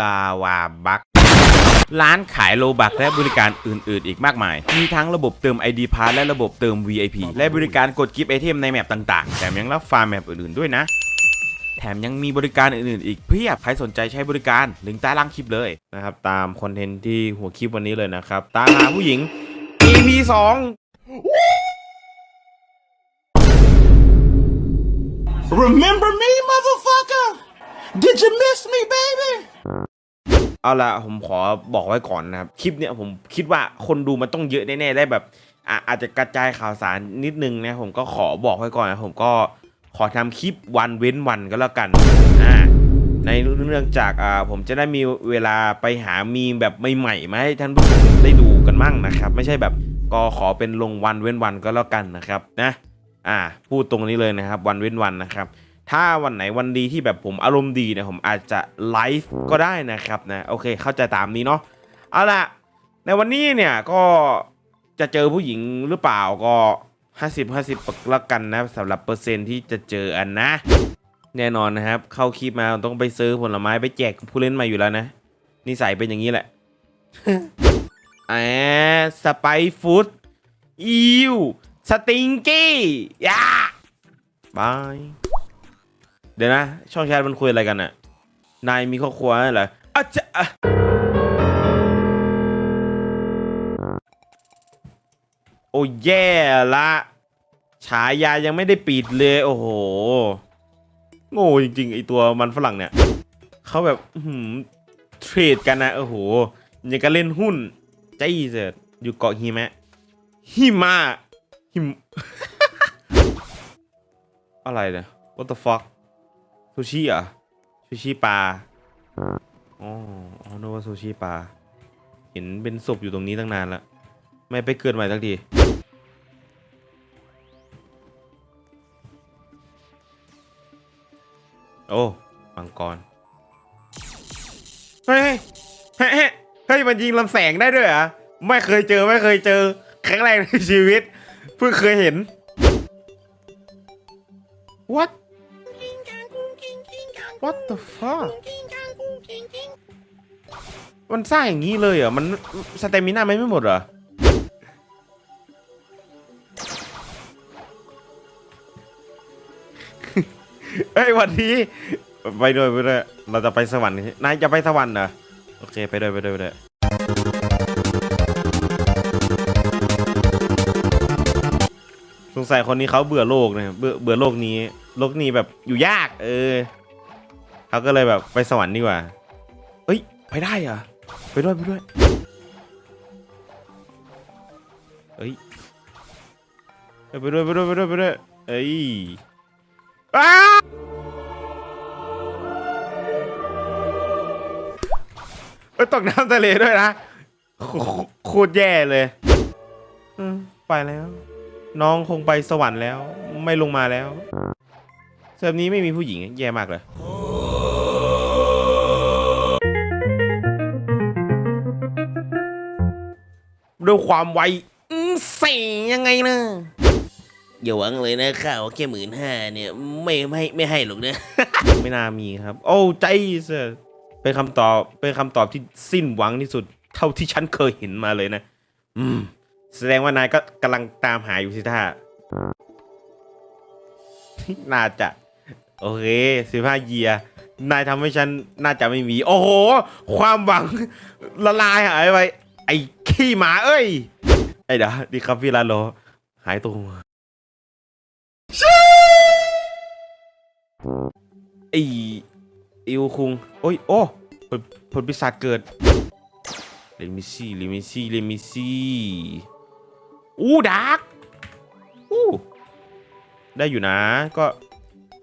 ลาวาบักร้านขายโลบักและบริการอื่น ๆ อีกมากมาย มีทั้งระบบเติม ID p a s s และระบบเติม VIP และบริการกดกิฟต์ไอเทมในแมปต่างๆแถมยังรับฟาร์มแมปอื่น ๆ ด้วยนะ แถมยังมีบริการอื่น ๆ อีกเพียบ ใครสนใจใช้บริการลิงก์ใต้ล่างคลิปเลยนะครับ ตามคอนเทนต์ที่หัวคลิปวันนี้เลยนะครับ ตามหาผู้หญิง EP 2 Remember me, motherfucker? Did you miss me, baby? เอาละผมขอบอกไว้ก่อนนะครับ คลิปเนี้ยผมคิดว่าคนดูมันต้องเยอะแน่ๆได้แบบอะอาจจะกระจายข่าวสารนิดนึงนะผมก็ขอบอกไว้ก่อนนะผมก็ขอทำคลิปวันเว้นวันก็แล้วกันอ่าในเรื่องจากอ่าผมจะได้มีเวลาไปหามีแบบใหม่ๆมาให้ท่านผู้ชมได้ดูกันมั่งนะครับ ไม่ใช่แบบก็ขอเป็นลงวันเว้นวันก็แล้วกันนะครับนะ อ่า พูดตรงนี้เลยนะครับ วันเว้นวันนะครับ ถ้าวันไหนวันดีที่แบบผมอารมณ์ดีเนี่ยผมอาจจะไลฟ์ก็ได้นะครับนะโอเคเข้าใจตามนี้เนาะเอาล่ะ ในวันนี้เนี่ยก็จะเจอผู้หญิงหรือเปล่าก็ 50 50ละกันนะสำหรับเปอร์เซ็นที่จะเจออันนะ แน่นอนนะครับ เข้าคลิปมาต้องไปซื้อผลไม้ไปแจกผู้เล่นมาอยู่แล้วนะนิสัยเป็นอย่างนี้แหละแอสไปฟูดอิวสติงกี้ยาบาย เดี๋ยวนะ ช่องแชทมันคุยอะไรกันอะนายมีครอบครัวเหรออะจะอะโอ้แย่ละฉายายังไม่ได้ปิดเลย โอ้โห โง่จริงๆไอตัวมันฝรั่งเนี่ย เขาแบบหือเทรดกันนะ โอ้โหอยังก็เล่นหุ้นใจเสิอยู่เกาะหิมะหิมะหิม อะไรเนี่ย what the fuck ซูชิเหรอะซูชิปลาอ๋ออ๋อนึกว่าซูชิปลาเห็นเป็นศพอยู่ตรงนี้ตั้งนานแล้วไม่ไปเกิดใหม่สักทีโอ้มังกรเฮ้ยเฮ้ยเฮ้ยเฮ้ยมันยิงลำแสงได้ด้วยเหรอะไม่เคยเจอไม่เคยเจอครั้งแรกในชีวิต เพิ่งเคยเห็น what what the fuck มันสร้างอย่างนี้เลยเหรอ มันสเตมิน่าไม่หมดเหรอ เฮ้ยวันนี้ ไปด้วยไปด้วย เราจะไปสวรรค์ นายจะไปสวรรค์เหรอ โอเค ไปด้วยไปด้วยไปด้วยสงสัยคนนี้เขาเบื่อโลกนะเบื่อเบื่อโลกนี้ โลกนี้แบบอยู่ยาก เออ เขาก็เลยแบบไปสวรรค์ดีกว่า เอ้ย ไปได้เหรอ ไปด้วย ไปด้วย เอ้ยเอ้ยไปด้วย ไปด้วย ไปด้วย ไปด้วย เอ้ยอ้าเอ้ยตกน้ำทะเลด้วยนะ โคตรแย่เลยอืมไปแล้ว น้องคงไปสวรรค์แล้ว ไม่ลงมาแล้วเซิร์ฟนี้ไม่มีผู้หญิงแย่มากเลย ด้วยความไวอื้อเสียยังไงนะอย่าหวังเลยนะข่าวแค่หมื่นห้าเนี่ยไม่ไม่ไม่ให้หรอกนะ ไม่น่ามีครับ โอ้ใจเสเป็นคำตอบเป็นคำตอบที่สิ้นหวังที่สุด เท่าที่ฉันเคยเห็นมาเลยนะ อืม แสดงว่านายก็กำลังตามหาอยู่สิท่าน่าจะ โอเคสิบห้าเยียนายทำให้ฉันน่าจะไม่มี โอ้โห ความหวังละลายหายไป ไอ้ขี้หมาเอ้ย ไอ้เดี๋ยวดีครับพี่ลาโลหายตัวไอ้อิวคุง โอ้ย โอ้ผลผลปีศาจเกิดเลมิซี่เลมิซี่เลมิซี่อู้ดาร์กอู้ได้อยู่นะ ก็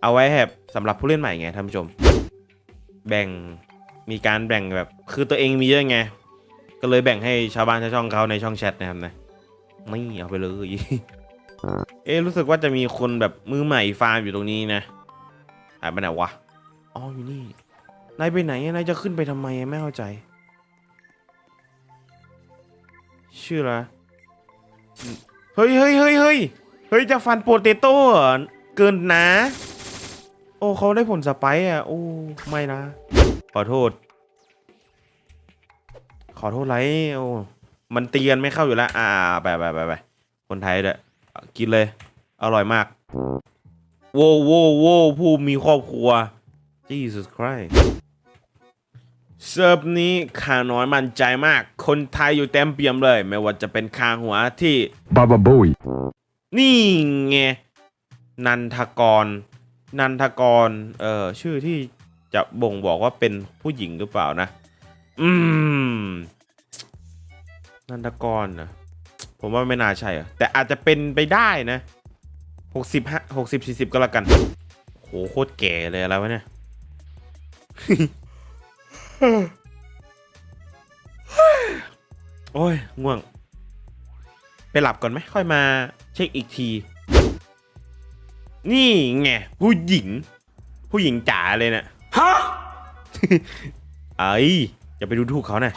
เอาไว้แบบสำหรับผู้เล่นใหม่ไงท่านผู้ชม แบ่งมีการแบ่งแบบ คือตัวเองมีเยอะไง ก็เลยแบ่งให้ชาวบ้านชาวช่องเขาในช่องแชทนะครับนะไม่เอาไปเลย เอ๊รู้สึกว่าจะมีคนแบบมือใหม่ฟาร์มอยู่ตรงนี้นะหายไปไหนวะอ๋ออยู่นี่นายไปไหนนายจะขึ้นไปทำไมไม่เข้าใจ ชื่ออะไรเฮ้ยเฮ้ยเฮ้ยเฮ้ยเฮ้ยจะฟันโปเตโต้เหรอเกินนะ โอ้เขาได้ผลสไปอะโอ้ไม่นะ ขอโทษ ขอโทษไรโอ้มันเตียนไม่เข้าอยู่แล้ว อ่าไปไปไปไปคนไทยด้วยเอากินเลย อร่อยมาก โว้โว้โว้ผู้มีครอบครัว Jesus Christ เซิร์ฟนี้ข้าน้อยมั่นใจมาก คนไทยอยู่เต็มเปี่ยมเลย ไม่ว่าจะเป็นคางหัวที่ Baba Bowie. นี่ไง นันทกร นันทกร เออชื่อที่จะบ่งบอกว่าเป็นผู้หญิงหรือเปล่านะ อืม นันทกรนะผมว่าไม่น่าใช่อะแต่อาจจะเป็นไปได้นะหกสิบห้าหกสิบสี่สิบก็แล้วกัน โหโคตรแก่เลยอะไรวะเนี่ย โอ้ย ง่วง ไปหลับก่อนไหมค่อยมาเช็คอีกที นี่ไง ผู้หญิง ผู้หญิงจ๋าเลยเนะ่ะฮะ ไอ้ย อย่าไปดูถูกเขานะ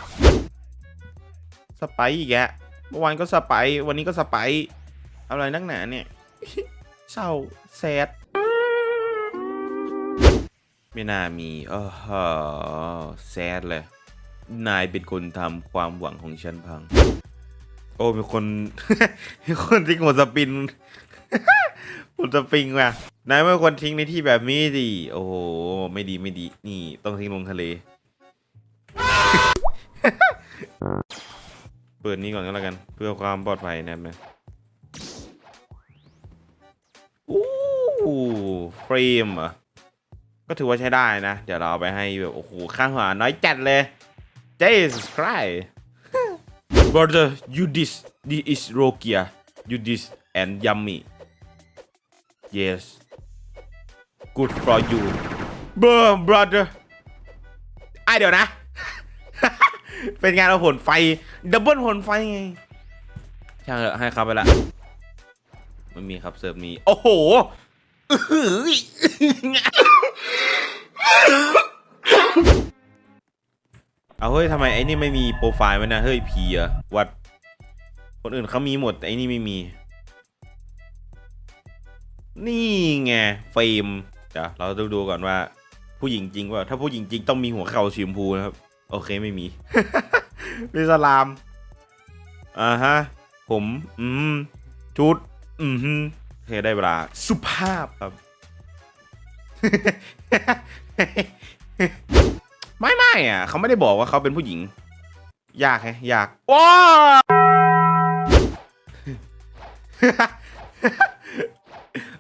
สไปซ์อีกแกเมื่อวานก็สไปซ์วันนี้ก็สไปซ์เอาอะไรนักหนาเนี่ยเศร้าแซดไม่น่ามีเออฮะแซดเลย นายเป็นคนทำความหวังของฉันพัง โอ้มีคนมีคนทิ้งหัวสปินหัวสปริงว่ะนายไม่ควรทิ้งในที่แบบนี้ดิโอ้โหไม่ดีไม่ดี นี่ต้องทิ้งลงทะเล เปิดนี้ก่อนก็แล้วกัน เพื่อความปลอดภัยนะครับนะอู้เฟรมเหรอ ก็ถือว่าใช้ได้นะ เดี๋ยวเราเอาไปให้แบบ โอ้โห ข้างหัวน้อยจัดเลย Jesus Christ brother you this this is Rokia you this and yummy yes good for you bro brother ไอเดี๋ยวนะ เป็นงานเอาผลไฟ ดับเบิลผลไฟไง ช่างเถอะให้ครับไปละไม่มีครับเสิร์ฟนี้โอ้โหอื้อหือเอาเฮ้ยทำไมไอ้นี่ไม่มีโปรไฟล์ไว้นะเฮ้ยพีอะวัด คนอื่นเขามีหมดแต่ไอ้นี่ไม่มี นี่ไงเฟรมเดี๋ยวเราดูดูก่อนว่า ผู้หญิงจริงว่าถ้าผู้หญิงจริงต้องมีหัวเข่าสีชมพูนะครับ โอเคไม่มีมิสลามอ่าฮะ ผม อืมชุด อืมฮึโอเคได้เวลา สุภาพครับ ไม่ไม่อะ เขาไม่ได้บอกว่าเขาเป็นผู้หญิง ยากแฮะ ยากว้า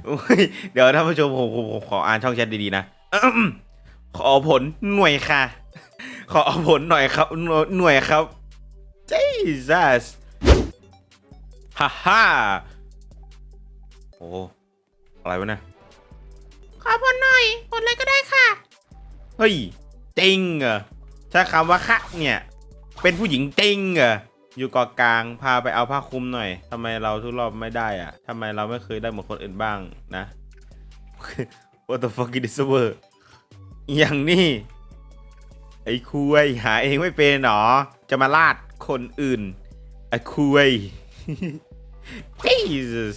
โอ้ยเดี๋ยวท่านผู้ชมผมผมผมขออ่านช่องแชทดีๆนะอื้มขอผลหน่วยค่ะ ขอผลหน่อยครับ หน่วยหน่วยครับ Jesus ฮ่าฮ่าโอ้อะไรวะเนี่ยขอผลหน่อยผลอะไรก็ได้ค่ะ เฮ้ยจริงเหรอใช้คำว่าคะเนี่ย เป็นผู้หญิงจริงเหรออยู่เกาะกลางพาไปเอาผ้าคลุมหน่อยทำไมเราทุกรอบไม่ได้อะทำไมเราไม่เคยได้เหมือนคนอื่นบ้างนะ What the fuck is this word อย่างนี้ ไอ้คุยหาเองไม่เป็นหรอ จะมาลาดคนอื่น ไอ้คุย Jesus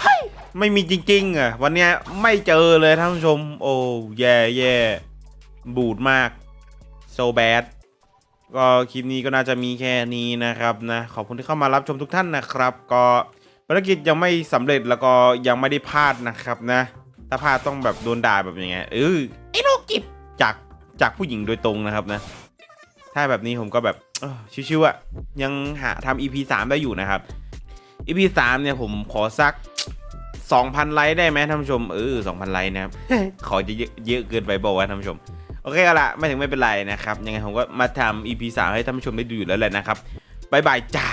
เฮ้ยไม่มีจริงๆอะวันเนี้ยไม่เจอเลยท่านผู้ชม โอ้แย่แย่บูดมาก so bad ก็คลิปนี้ก็น่าจะมีแค่นี้นะครับนะ ขอบคุณที่เข้ามารับชมทุกท่านนะครับ ก็ภารกิจยังไม่สำเร็จแล้วก็ยังไม่ได้พลาดนะครับนะ ถ้าพลาดต้องแบบโดนด่าแบบยังไงเออไอ้โรคจิตจาก จากผู้หญิงโดยตรงนะครับนะ ถ้าแบบนี้ผมก็แบบชิวๆอะยังหาทำ EP 3 ได้อยู่นะครับ EP 3 เนี่ยผมขอสัก 2,000 ไลค์ได้ไหมท่านผู้ชม เออ 2,000 ไลค์นะครับ ขอจะเยอะเยอะเกินไปบอกว่าท่านผู้ชม โอเคก็ละไม่ถึงไม่เป็นไรนะครับ ยังไงผมก็มาทำ EP 3 ให้ท่านผู้ชมได้ดูอยู่แล้วแหละนะครับบายบายจ้า